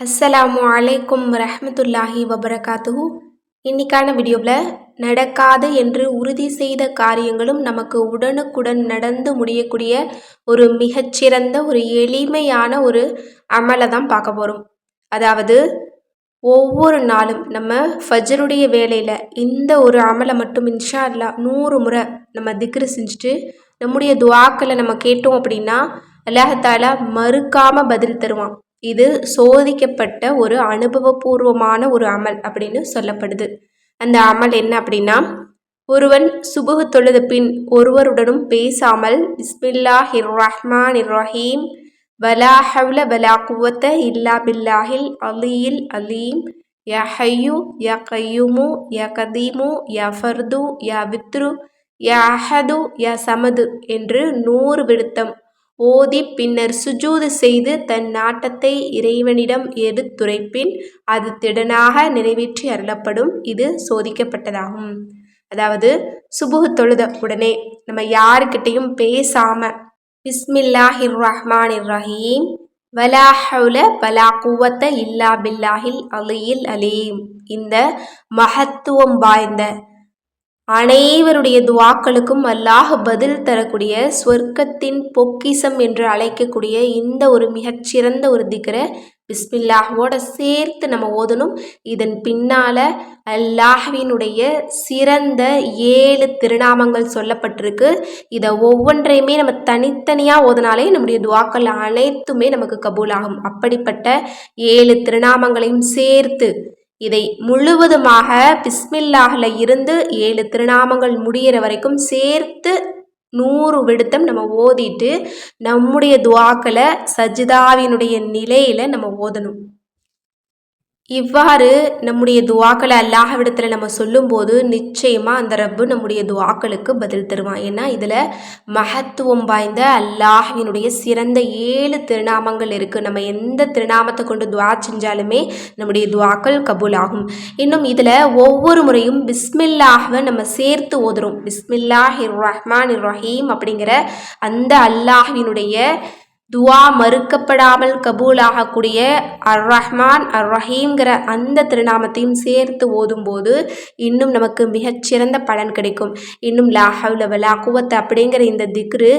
அஸ்ஸலாமு அலைக்கும் ரஹமத்துல்லாஹி வபரகாத்துஹு. இன்னைக்கான வீடியோவில் நடக்காது என்று உறுதி செய்த காரியங்களும் நமக்கு உடனுக்குடன் நடந்து முடியக்கூடிய ஒரு மிகச்சிறந்த ஒரு எளிமையான ஒரு அமலை தான் பார்க்க போகிறோம் அதாவது ஒவ்வொரு நாளும் நம்ம ஃபஜருடைய வேலையில் இந்த ஒரு அமலை மட்டும் இன்ஷா அல்லா நூறு முறை நம்ம திக்ரு செஞ்சுட்டு நம்முடைய துவாக்களை நம்ம கேட்டோம் அப்படின்னா அல்லாஹாலா மறுக்காமல் பதில் தருவான். இது சோதிக்கப்பட்ட ஒரு அனுபவபூர்வமான ஒரு அமல் அப்படின்னு சொல்லப்படுது. அந்த அமல் என்ன அப்படின்னா ஒருவன் சுபுகு தொழுத பின் ஒருவருடனும் பேசாமல் இஸ்மில்லாஹி ஹிர் ரஹ்மான் இர் ரஹீம் வலா ஹவ்ல வலா குவத்த இல்லா பில்லாஹில் அலியில் அலீம் யா ஹையு யா கையுமு யா கதீமு யா ஃபர்து யா வித்ரு யா அஹது யா சமது என்று நூறு விடுத்தம் ஓதி பின்னர் சுஜூது செய்து தன் நாட்டத்தை இறைவனிடம் எடுத்துரைப்பின் அது திடனாக நிறைவேற்றி அருளப்படும். இது சோதிக்கப்பட்டதாகும். அதாவது சுபுகு தொழுத உடனே நம்ம யாருக்கிட்டையும் பேசாம பிஸ்மில்லாஹிர் ரஹ்மான் ரஹீம் வலா ஹவுல பலா குவத்த இல்லா பில்லாஹில் அலியில் அலீம். இந்த மகத்துவம் வாய்ந்த அனைவருடைய துவாக்களுக்கும் அல்லாஹ் பதில் தரக்கூடிய சொர்க்கத்தின் பொக்கிசம் என்று அழைக்கக்கூடிய இந்த ஒரு மிகச்சிறந்த ஒரு திக்கரை பிஸ்மில்லாஹோட சேர்த்து நம்ம ஓதணும். இதன் பின்னால் அல்லாஹ்வினுடைய சிறந்த ஏழு திருநாமங்கள் சொல்லப்பட்டிருக்கு. இதை ஒவ்வொன்றையுமே நம்ம தனித்தனியாக ஓதனாலே நம்முடைய துவாக்கள் அனைத்துமே நமக்கு கபூலாகும். அப்படிப்பட்ட ஏழு திருநாமங்களையும் சேர்த்து இதை முழுவதுமாக பிஸ்மில்லாஹில் இருந்து ஏழு திருநாமங்கள் முடிகிற வரைக்கும் சேர்த்து நூறு விடுத்தம் நம்ம ஓதிட்டு நம்முடைய துவாக்களை சஜிதாவினுடைய நிலையில் நம்ம ஓதணும். இவ்வாறு நம்முடைய துவாக்களை அல்லாஹவிடத்தில் நம்ம சொல்லும்போது நிச்சயமாக அந்த ரப்பு நம்முடைய துவாக்களுக்கு பதில் தருவான். ஏன்னா இதில் மகத்துவம் வாய்ந்த அல்லாஹினுடைய சிறந்த ஏழு திருநாமங்கள் இருக்குது நம்ம எந்த திருநாமத்தை கொண்டு துவா செஞ்சாலுமே நம்முடைய துவாக்கள் கபூல் ஆகும் இன்னும் இதில் ஒவ்வொரு முறையும் பிஸ்மில்லாஹவை நம்ம சேர்த்து ஓதுறோம். பிஸ்மில்லாஹ் ரஹ்மான் ரஹீம் அப்படிங்கிற அந்த அல்லாஹினுடைய துவா மறுக்கப்படாமல் கபூலாகக்கூடிய அர் ரஹ்மான் அர் ரஹீம்ங்கிற அந்த திருநாமத்தையும் சேர்த்து ஓதும்போது இன்னும் நமக்கு மிகச்சிறந்த பலன் கிடைக்கும். இன்னும் லாஹவுல வலா குவத் அப்படிங்கிற இந்த திக்ரு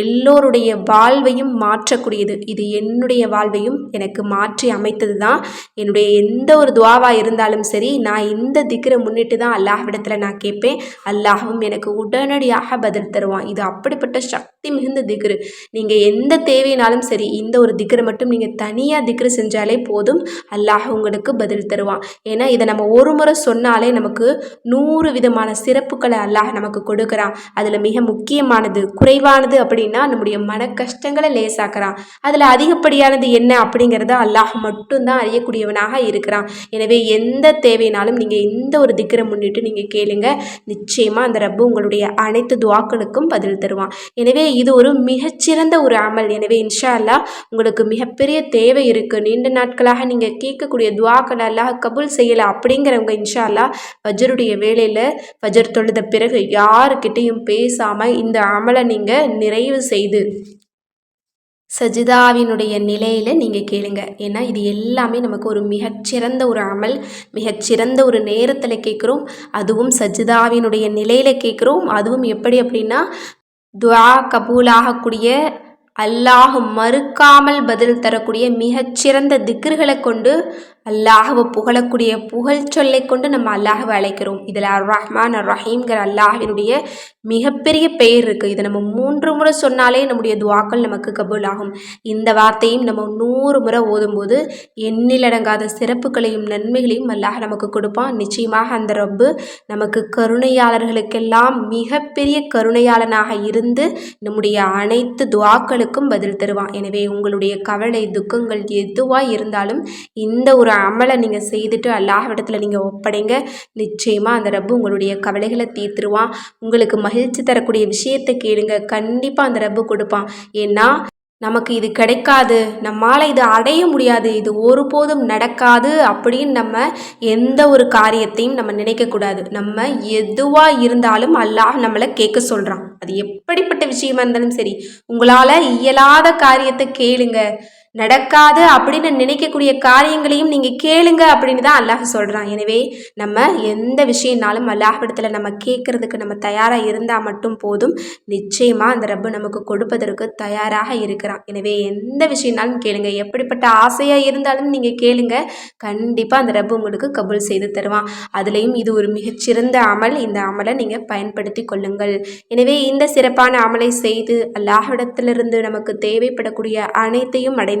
எல்லோருடைய வாழ்வையும் மாற்றக்கூடியது. இது என்னுடைய வாழ்வையும் எனக்கு மாற்றி அமைத்தது தான் என்னுடைய எந்த ஒரு துவாவாக இருந்தாலும் சரி நான் இந்த திக்ரை முன்னிட்டு தான் அல்லாஹ்விடத்தில் நான் கேட்பேன். அல்லாஹும் எனக்கு உடனடியாக பதில் தருவான். இது அப்படிப்பட்ட சக்தி சக்தி மிகுந்த திக்ரு. நீங்கள் எந்த தேவையினாலும் தேவைனாலும் சரி இந்த ஒரு திக்ரை மட்டும் நீங்கள் தனியாக திக்ரு செஞ்சாலே போதும். அல்லாஹ் உங்களுக்கு பதில் தருவான். ஏன்னா இதை நம்ம ஒரு முறை சொன்னாலே நமக்கு நூறு விதமான சிறப்புகளை அல்லாஹ் நமக்கு கொடுக்குறான். அதில் மிக முக்கியமானது குறைவானது அப்படின்னா நம்முடைய மன கஷ்டங்களை லேசாக்குறான். அதில் அதிகப்படியானது என்ன அப்படிங்கிறத அல்லாஹ் மட்டும்தான் அறியக்கூடியவனாக இருக்கிறான். எனவே எந்த தேவைனாலும் நீங்கள் எந்த ஒரு திக்கரை முன்னிட்டு நீங்கள் கேளுங்க. நிச்சயமாக அந்த ரப்பு உங்களுடைய அனைத்து துவாக்களுக்கும் பதில் தருவான். எனவே இது ஒரு மிகச்சிறந்த ஒரு அமல். எனவே இன்ஷா அல்லா உங்களுக்கு மிகப்பெரிய தேவை இருக்குது நீண்ட நாட்களாக நீங்கள் கேட்கக்கூடிய துவாக்கள் அல்லாஹ் கபுல் செய்யலை அப்படிங்கிறவங்க இன்ஷா அல்லா வஜருடைய வேலையில் வஜர் தொழுத பிறகு யாருக்கிட்டையும் பேசாமல் இந்த அமலை நீங்கள் நிறைவு செய்து சஜிதாவினுடைய நிலையில் நீங்கள் கேளுங்க. ஏன்னா இது எல்லாமே நமக்கு ஒரு மிகச்சிறந்த ஒரு அமல் மிகச்சிறந்த ஒரு நேரத்தில் கேட்குறோம். அதுவும் சஜிதாவினுடைய நிலையில் கேட்குறோம். அதுவும் எப்படி அப்படின்னா துவா கபூலாகக்கூடிய அல்லாஹ் மறுக்காமல் பதில் தரக்கூடிய மிகச்சிறந்த திக்ருகளை கொண்டு அல்லாஹவை புகழக்கூடிய புகழ் சொல்லை கொண்டு நம்ம அல்லாஹவை அழைக்கிறோம். இதில் அர் ரஹ்மான் அர் ரஹீம்கிற அல்லாஹினுடைய மிகப்பெரிய பெயர் இருக்குது இதை நம்ம மூன்று முறை சொன்னாலே நம்முடைய துவாக்கள் நமக்கு கபூல் ஆகும் இந்த வார்த்தையும் நம்ம நூறு முறை ஓதும்போது எண்ணிலடங்காத சிறப்புகளையும் நன்மைகளையும் அல்லாஹ் நமக்கு கொடுப்பான். நிச்சயமாக அந்த ரப்பு நமக்கு கருணையாளர்களுக்கெல்லாம் மிகப்பெரிய கருணையாளனாக இருந்து நம்முடைய அனைத்து துவாக்களுக்கும் பதில் தருவான். எனவே உங்களுடைய கவலை துக்கங்கள் எதுவாக இருந்தாலும் இந்த ஒரு அமலை நீங்கள் செய்துட்டு அல்லாஹ்விடத்தில் நீங்கள் ஒப்படைங்க. நிச்சயமாக அந்த ரப்பு உங்களுடைய கவலைகளை தீர்த்துருவான். உங்களுக்கு மகிழ்ச்சி தரக்கூடிய விஷயத்தை கேளுங்க. கண்டிப்பாக அந்த ரப்பு கொடுப்பான். ஏன்னா நமக்கு இது கிடைக்காது. நம்மால் இது அடைய முடியாது. இது ஒருபோதும் நடக்காது அப்படின்னு நம்ம எந்த ஒரு காரியத்தையும் நம்ம நினைக்கக்கூடாது நம்ம எதுவாக இருந்தாலும் அல்லாஹ் நம்மளை கேட்க சொல்கிறான் அது எப்படிப்பட்ட விஷயமா இருந்தாலும் சரி உங்களால் இயலாத காரியத்தை கேளுங்க. நடக்காது அப்படின்னு நினைக்கக்கூடிய காரியங்களையும் நீங்கள் கேளுங்க அப்படின்னு தான் அல்லாஹ் சொல்கிறான் எனவே நம்ம எந்த விஷயம்னாலும் அல்லாஹிடத்தில் நம்ம கேட்குறதுக்கு நம்ம தயாராக இருந்தால் மட்டும் போதும். நிச்சயமாக அந்த ரப்பு நமக்கு கொடுப்பதற்கு தயாராக இருக்கிறான். எனவே எந்த விஷயம்னாலும் கேளுங்க. எப்படிப்பட்ட ஆசையாக இருந்தாலும் நீங்கள் கேளுங்க. கண்டிப்பாக அந்த ரப்பு உங்களுக்கு கபூல் செய்து தருவான். அதுலேயும் இது ஒரு மிகச்சிறந்த அமல். இந்த அமலை நீங்கள் பயன்படுத்தி கொள்ளுங்கள். எனவே இந்த சிறப்பான அமலை செய்து அல்லாஹிடத்திலிருந்து நமக்கு தேவைப்படக்கூடிய அனைத்தையும் அடைந்து